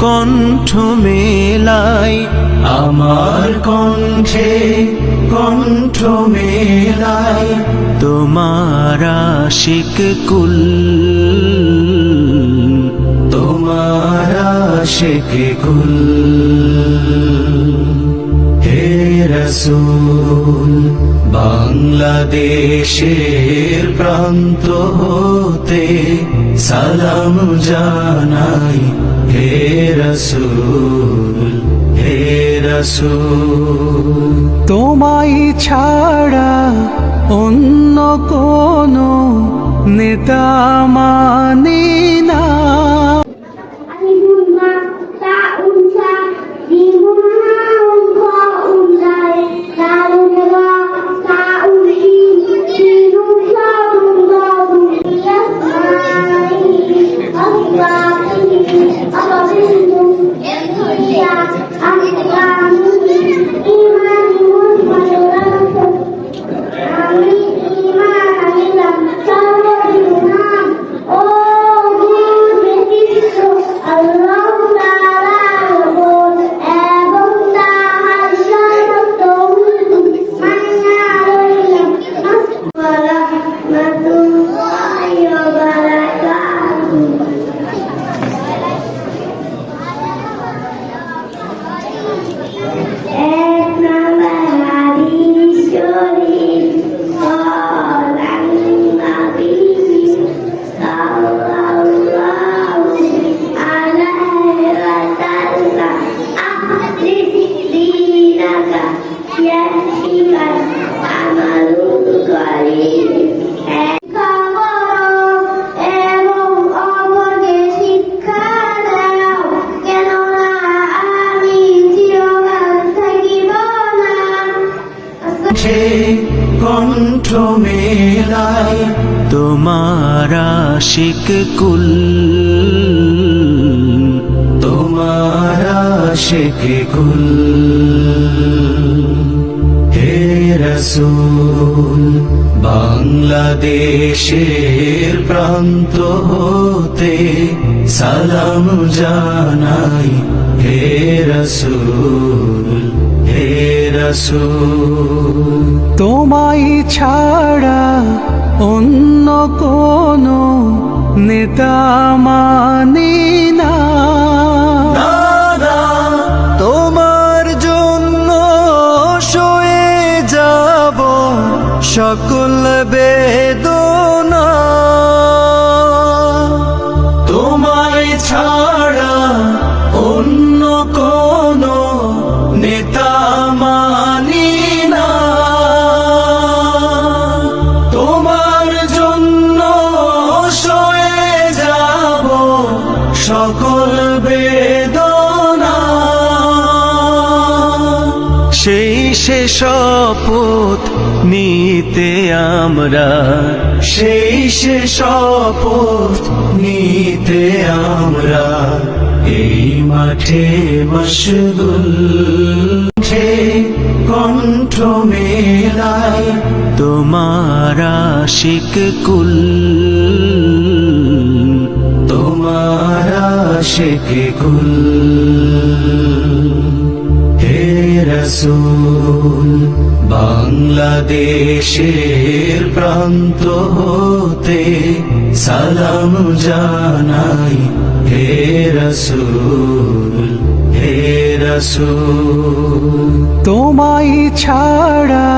কণ্ঠ মেলাই, আমার কণ্ঠে কণ্ঠ মেলাই, তোমার আশিক কুল। তোমার আশিক কুল। হে রসুল, বাংলাদেশের প্রান্ত হতে সালাম জানাই। হে রসুল হে রসুল। তোমায় ছাড়া অন্য কোনো নেতা মানি কণ্ঠে মেলাই তোমার আশিক কুল তোমার আশিক কুল। রসুল, বাংলাদেশের প্রান্ত হতে সালাম জানাই, হে রসুল হে রসুল। তোমায় ছাড়া অন্য কোনো নেতা মানি না। সকল বেদনা তোমায় ছাড়া অন্য কোন নেতা মানি না। তোমার জন্য সয়ে যাব সকল বেদনা। সেই সে শপথ নিতে আমরা, সেই সে শপথ নিতে আমরা, এই মাঠে মশগুল কণ্ঠে মেলাই তোমার আশিক কুল, তোমার আশিক কুল। রসুল বাংলাদেশের প্রান্ত হতে সালাম জানাই হে রসুল হে রসুল। তোমায় ছাড়া